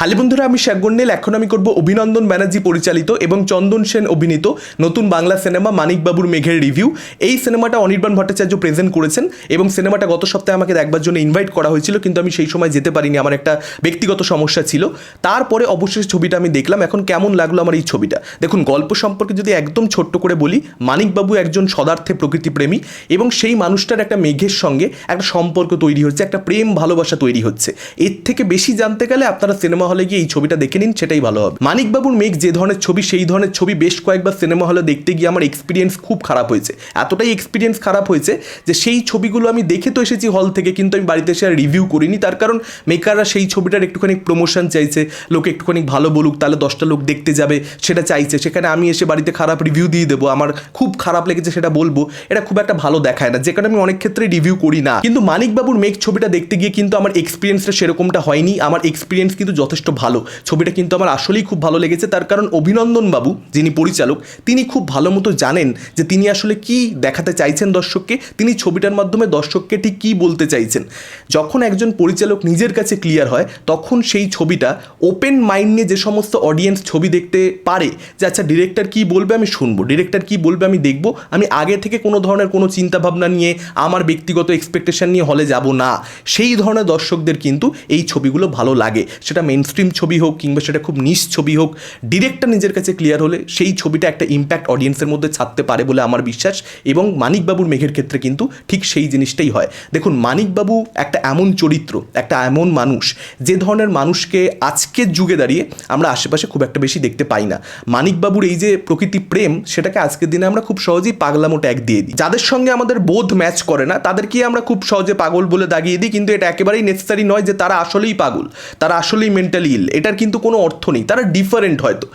হালি বন্ধুরা, আমি শেখগন্ডেল এখন আমি করব অভিনন্দন ব্যানার্জি পরিচালিত এবং চন্দন সেন অভিনীত নতুন বাংলা সিনেমা মানিকবাবুর মেঘের রিভিউ। এই সিনেমাটা অনির্বাণ ভট্টাচার্য প্রেজেন্ট করেছেন এবং সিনেমাটা গত সপ্তাহে আমাকে দেখবার জন্য ইনভাইট করা হয়েছিল, কিন্তু আমি সেই সময় যেতে পারিনি, আমার একটা ব্যক্তিগত সমস্যা ছিল। তারপরে অবশেষ ছবিটা আমি দেখলাম, এখন কেমন লাগল আমার এই ছবিটা? দেখুন, গল্প সম্পর্কে যদি একদম ছোট্ট করে বলি মানিকবাবু একজন সদার্থে প্রকৃতিপ্রেমী এবং সেই মানুষটার একটা মেঘের সঙ্গে একটা সম্পর্ক তৈরি হচ্ছে, একটা প্রেম ভালোবাসা তৈরি হচ্ছে। এর থেকে বেশি জানতে গেলে আপনারা সিনেমা হলে গিয়ে এই ছবিটা দেখে নিন, সেটাই ভালো হবে। মানিকবাবুর মেঘ যে ধরনের ছবি, সেই ধরনের ছবি বেশ কয়েকবার সিনেমা হলে দেখতে গিয়ে আমার এক্সপিরিয়েন্স খুব খারাপ হয়েছে। এতটাই এক্সপিরিয়েন্স খারাপ হয়েছে যে সেই ছবিগুলো আমি দেখে তো এসেছি হল থেকে, কিন্তু আমি বাড়িতে এসে আর রিভিউ করিনি। তার কারণ মেকাররা সেই ছবিটার একটুখানি প্রমোশন চাইছে, লোকে একটুখানি ভালো বলুক, তাহলে দশটা লোক দেখতে যাবে, সেটা চাইছে। সেখানে আমি এসে বাড়িতে খারাপ রিভিউ দিয়ে দেবো, আমার খুব খারাপ লেগেছে সেটা বলব। এটা খুব একটা ভালো দেখায় না, যে কারণে আমি অনেক ক্ষেত্রে রিভিউ করি না। কিন্তু মানিকবাবুর মেঘ ছবিটা দেখতে গিয়ে কিন্তু আমার এক্সপিরিয়েন্সটা সেরকমটা হয়নি। আমার এক্সপিরিয়েন্স কিন্তু যথেষ্ট ভালো। ছবিটা কিন্তু আমার আসলেই খুব ভালো লেগেছে। তার কারণ অভিনন্দন বাবু, যিনি পরিচালক, তিনি খুব ভালো মতো জানেন যে তিনি আসলে কি দেখাতে চাইছেন দর্শককে, তিনি ছবিটার মাধ্যমে দর্শককে ঠিক কী বলতে চাইছেন। যখন একজন পরিচালক নিজের কাছে ক্লিয়ার হয়, তখন সেই ছবিটা ওপেন মাইন্ড নিয়ে যে সমস্ত অডিয়েন্স ছবি দেখতে পারে, যে আচ্ছা ডিরেক্টর কী বলবে আমি শুনব ডিরেক্টর কী বলবে আমি দেখব, আমি আগে থেকে কোনো ধরনের কোনো চিন্তাভাবনা নিয়ে, আমার ব্যক্তিগত এক্সপেকটেশন নিয়ে হলে যাব না। সেই ধরনের দর্শকদের কিন্তু এই ছবিগুলো ভালো লাগে। সেটা মেন স্ট্রিম ছবি হোক কিংবা সেটা খুব নিশ ছবি হোক ডিরেক্টর নিজের কাছে ক্লিয়ার হলে সেই ছবিটা একটা ইম্প্যাক্ট অডিয়েন্সের মধ্যে ছাড়তে পারে বলে আমার বিশ্বাস এবং মানিকবাবুর মেঘের ক্ষেত্রে কিন্তু ঠিক সেই জিনিসটাই হয়। দেখুন, মানিকবাবু একটা এমন চরিত্র, একটা এমন মানুষ, যে ধরনের মানুষকে আজকের যুগে দাঁড়িয়ে আমরা আশেপাশে খুব একটা বেশি দেখতে পাই না। মানিকবাবুর এই যে প্রকৃতি প্রেম, সেটাকে আজকের দিনে আমরা খুব সহজেই পাগলামো ট্যাগ দিয়ে দিই। যাদের সঙ্গে আমাদের বোধ ম্যাচ করে না তাদেরকে আমরা খুব সহজে পাগল বলে দাগিয়ে দিই, কিন্তু এটা একেবারেই নেসেসারি নয় যে তারা আসলেই পাগল। তারা আসলেই মেন্টালি ইল এটার কিন্তু কোনো অর্থ নেই। তারা ডিফারেন্ট হয়তো।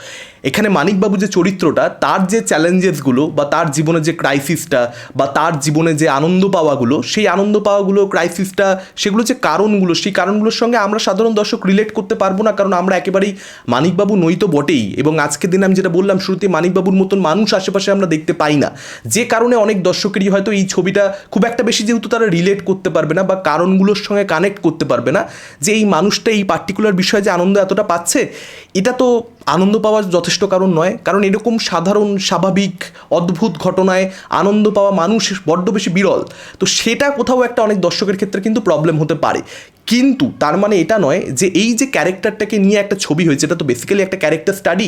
এখানে মানিকবাবু যে চরিত্রটা, তার যে চ্যালেঞ্জেসগুলো বা তার জীবনে যে ক্রাইসিসটা বা তার জীবনে যে আনন্দ পাওয়াগুলো, সেই আনন্দ পাওয়াগুলো ক্রাইসিসটা সেগুলো যে কারণগুলো, সেই কারণগুলোর সঙ্গে আমরা সাধারণ দর্শক রিলেট করতে পারব না, কারণ আমরা একেবারেই মানিকবাবু নই তো বটেই। এবং আজকের দিনে আমি যেটা বললাম, শুরুতে মানিকবাবুর মতন মানুষ আশেপাশে আমরা দেখতে পাই না। যে কারণে অনেক দর্শকেরই হয়তো এই ছবিটা খুব একটা বেশি যেহেতু তারা রিলেট করতে পারবে না বা কারণগুলোর সঙ্গে কানেক্ট করতে পারবে না, যে এই মানুষটা এই পার্টিকুলার বিষয়ে যে আনন্দ এতটা পাচ্ছে, এটা তো আনন্দ পাওয়ার যথেষ্ট কারণ নয়, কারণ এরকম সাধারণ, স্বাভাবিক, অদ্ভুত ঘটনায় আনন্দ পাওয়া মানুষ বড্ড বেশি বিরল। তো সেটা কোথাও একটা অনেক দর্শকের ক্ষেত্রে কিন্তু প্রবলেম হতে পারে। কিন্তু তার মানে এটা নয় যে এই যে ক্যারেক্টারটাকে নিয়ে একটা ছবি হয়েছে, এটা তো বেসিক্যালি একটা ক্যারেক্টার স্টাডি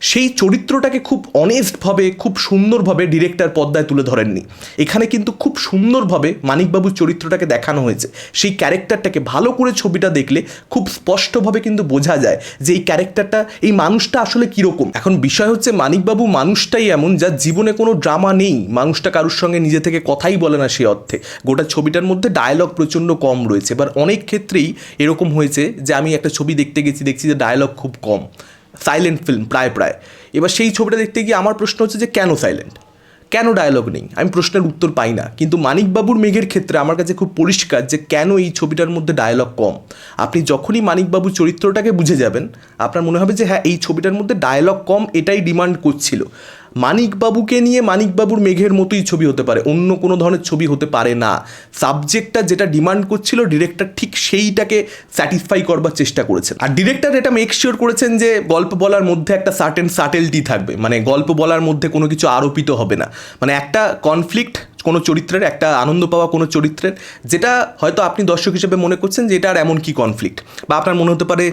সেই চরিত্রটাকে খুব অনেস্টভাবে খুব সুন্দরভাবে ডিরেক্টর পদ্মায় তুলে ধরেননি। এখানে কিন্তু খুব সুন্দরভাবে মানিকবাবুর চরিত্রটাকে দেখানো হয়েছে। সেই ক্যারেক্টারটাকে ভালো করে ছবিটা দেখলে খুব স্পষ্টভাবে কিন্তু বোঝা যায় যে এই ক্যারেক্টারটা এই মানুষটা আসলে কীরকম। এখন বিষয় হচ্ছে মানিকবাবু মানুষটাই এমন যার জীবনে কোনো ড্রামা নেই। মানুষটা কারোর সঙ্গে নিজে থেকে কথাই বলে না সে অর্থে। গোটা ছবিটার মধ্যে ডায়লগ প্রচণ্ড কম রয়েছে। এবার অনেক ক্ষেত্রেই এরকম হয়েছে যে আমি একটা ছবি দেখতে গেছি, দেখছি যে ডায়লগ খুব কম। সাইলেন্ট ফিল্ম প্রায় প্রায়। এবার সেই ছবিটা দেখতে গিয়ে আমার প্রশ্ন হচ্ছে যে কেন সাইলেন্ট কেন ডায়লগ নেই? আমি প্রশ্নের উত্তর পাই না। কিন্তু মানিকবাবুর মেঘের ক্ষেত্রে আমার কাছে খুব পরিষ্কার যে কেন এই ছবিটার মধ্যে ডায়লগ কম। আপনি যখনই মানিকবাবুর চরিত্রটাকে বুঝে যাবেন, আপনার মনে হবে যে হ্যাঁ এই ছবিটার মধ্যে ডায়লগ কম এটাই ডিমান্ড করছিল। মানিকবাবুকে নিয়ে মানিকবাবুর মেঘের মতোই ছবি হতে পারে, অন্য কোনো ধরনের ছবি হতে পারে না। সাবজেক্টটা যেটা ডিমান্ড করছিল, ডিরেক্টর ঠিক সেইটাকে স্যাটিসফাই করবার চেষ্টা করেছেন। আর ডিরেক্টর এটা মেক শিওর করেছেন যে গল্প বলার মধ্যে একটা সার্টেন সার্টেলটি থাকবে মানে গল্প বলার মধ্যে কোনো কিছু আরোপিত হবে না। মানে একটা কনফ্লিক্ট কোনো চরিত্রের, একটা আনন্দ পাওয়া কোনো চরিত্রের, যেটা হয়তো আপনি দর্শক হিসেবে মনে করছেন যে এটা আর এমন কি কনফ্লিক্ট বা আপনার মনে হতে পারে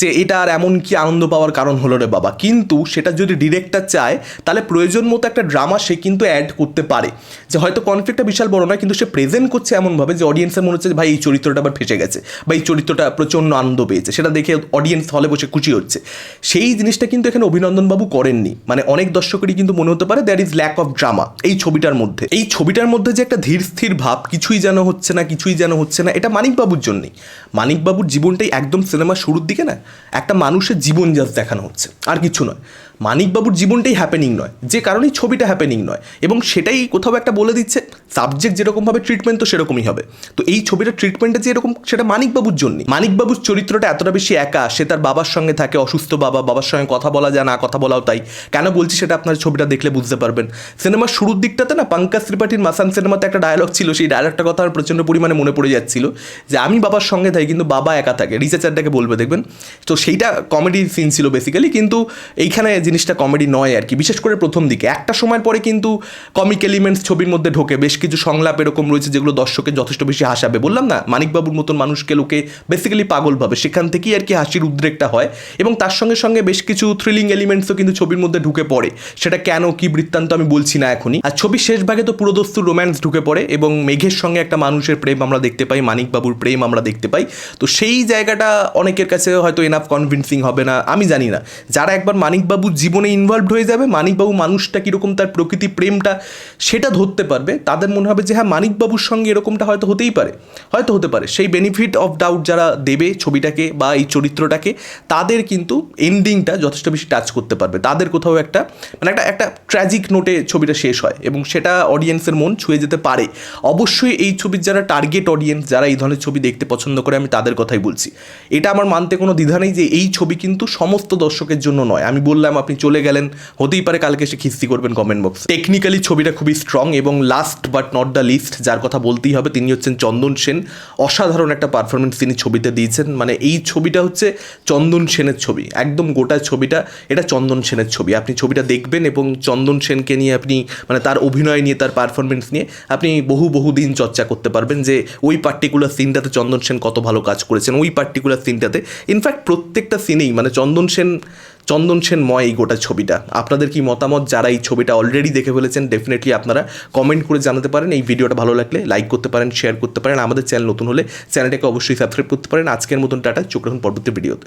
যে এটা আর এমন কি আনন্দ পাওয়ার কারণ হলো রে বাবা। কিন্তু সেটা যদি ডিরেক্টর চায়, তাহলে প্রয়োজন মতো একটা ড্রামা সে কিন্তু অ্যাড করতে পারে। যে হয়তো কনফ্লিক্টটা বিশাল বড় নয়, কিন্তু সে প্রেজেন্ট করছে এমনভাবে যে অডিয়েন্সের মনে হচ্ছে ভাই, এই চরিত্রটা আবার ফেসে গেছে, বা এই চরিত্রটা প্রচণ্ড আনন্দ পেয়েছে, সেটা দেখে অডিয়েন্স হলে বসে খুশি হচ্ছে। সেই জিনিসটা কিন্তু এখানে অভিনন্দনবাবু করেননি। মানে অনেক দর্শকেরই কিন্তু মনে হতে পারে there is lack of drama এই ছবিটার মধ্যে। এই ছবিটার মধ্যে যে একটা ধীর স্থির ভাব, কিছুই যেন হচ্ছে না, কিছুই যেন হচ্ছে না, এটা মানিকবাবুর জন্যই। মানিকবাবুর জীবনটাই একদম সিনেমার শুরুর দিকে না, একটা মানুষের জীবন জাস্ট দেখানো হচ্ছে। আর কিছু নয়। মানিকবাবুর জীবনটাই হ্যাপেনিং নয়। যে কারণেই ছবিটা হ্যাপেনিং নয়। এবং সেটাই কোথাও একটা বলে দিচ্ছে সাবজেক্ট যেরকমভাবে ট্রিটমেন্ট তো সেরকমই হবে। তো এই ছবিটার ট্রিটমেন্টটা যে এরকম, সেটা মানিকবাবুর জন্যই। মানিকবাবুর চরিত্রটা এতটা বেশি একা, সে তার বাবার সঙ্গে থাকে, অসুস্থ বাবা, বাবার সঙ্গে কথা বলা যায় না, কথা বলাও তাই। কেন বলছি সেটা আপনার ছবিটা দেখলে বুঝতে পারবেন। সিনেমার শুরুর দিকটাতে না পঙ্কজ ত্রিপাঠীর মাসান সিনেমাতে একটা ডায়লগ ছিল, সেই ডায়লগটার কথা আমার প্রচণ্ড পরিমাণে মনে পড়ে যাচ্ছিল, যে আমি বাবার সঙ্গে থাকি, কিন্তু বাবা একা থাকে। রিসার্চারটাকে বলবে, দেখবেন? তো সেইটা কমেডি সিন ছিল বেসিক্যালি কিন্তু এইখানে জিনিসটা কমেডি নয় আর কি, বিশেষ করে প্রথম দিকে। একটা সময়ের পরে কিন্তু কমিক এলিমেন্টস ছবির মধ্যে ঢোকে, বেশ কিছু সংলাপ এরকম রয়েছে যেগুলো দর্শকের যথেষ্ট বেশি হাসাবে। বললাম না, মানিকবাবুর মতন মানুষকে লোকে বেসিক্যালি পাগল ভাবে, সেখান থেকেই আর কি হাসির উদ্রেকটা হয় এবং তার সঙ্গে সঙ্গে বেশ কিছু থ্রিলিং এলিমেন্টসও কিন্তু ছবির মধ্যে ঢুকে পড়ে। সেটা কেন, কি বৃত্তান্ত আমি বলছি না এখনই। আর ছবির শেষ ভাগে তো পুরোদস্তুর রোম্যান্স ঢুকে পড়ে এবং মেঘের সঙ্গে একটা মানুষের প্রেম আমরা দেখতে পাই, মানিকবাবুর প্রেম আমরা দেখতে পাই। তো সেই জায়গাটা অনেকের কাছে হয়তো এনাফ কনভিন্সিং হবে না, আমি জানি না। যারা একবার মানিকবাবুর জীবনে ইনভলভড হয়ে যাবে। মানিকবাবু মানুষটা কীরকম তার প্রকৃতি প্রেমটা সেটা ধরতে পারবে। তাদের মনে হবে যে হ্যাঁ মানিকবাবুর সঙ্গে এরকমটা হয়তো হতেই পারে। হয়তো হতে পারে। সেই বেনিফিট অফ ডাউট যারা দেবে ছবিটাকে বা এই চরিত্রটাকে, তাদের কিন্তু এন্ডিংটা যথেষ্ট বেশি টাচ করতে পারবে। তাদের কোথাও একটা মানে একটা একটা ট্র্যাজিক নোটে ছবিটা শেষ হয় এবং সেটা অডিয়েন্সের মন ছুঁয়ে যেতে পারে। অবশ্যই এই ছবির যারা টার্গেট অডিয়েন্স যারা এই ধরনের ছবি দেখতে পছন্দ করে, আমি তাদের কথাই বলছি। এটা আমার মানতে কোনো দ্বিধা নেই যে, এই ছবি কিন্তু সমস্ত দর্শকের জন্য নয়। আমি বললাম আপনি চলে গেলেন, হতেই পারে কালকে এসে খিস্তি করবেন কমেন্ট বক্স টেকনিক্যালি ছবিটা খুবই স্ট্রং এবং last but not the least যার কথা বলতেই হবে, তিনি হচ্ছেন চন্দন সেন। অসাধারণ একটা পারফরমেন্স তিনি ছবিতে দিয়েছেন। মানে এই ছবিটা হচ্ছে চন্দন সেনের ছবি, একদম গোটা ছবিটা, এটা চন্দন সেনের ছবি। আপনি ছবিটা দেখবেন এবং চন্দন সেনকে নিয়ে আপনি মানে তার অভিনয় নিয়ে, তার পারফরমেন্স নিয়ে আপনি বহু বহু দিন চর্চা করতে পারবেন যে ওই পার্টিকুলার সিনটাতে চন্দন সেন কত ভালো কাজ করেছেন। ওই পার্টিকুলার সিনটাতে ইনফ্যাক্ট প্রত্যেকটা সিনেই মানে চন্দন সেন চন্দন সেন ময় এই গোটা ছবিটা। আপনাদের কি মতামত? যারা এই ছবিটা অলরেডি দেখে ফেলেছেন ডেফিনেটলি আপনারা কমেন্ট করে জানাতে পারেন। এই ভিডিওটা ভালো লাগলে লাইক করতে পারেন শেয়ার করতে পারেন। আমাদের চ্যানেল নতুন হলে চ্যানেলটাকে অবশ্যই সাবস্ক্রাইব করতে পারেন। আজকের মতন টাটা, চোখ রাখুন পরবর্তী ভিডিওতে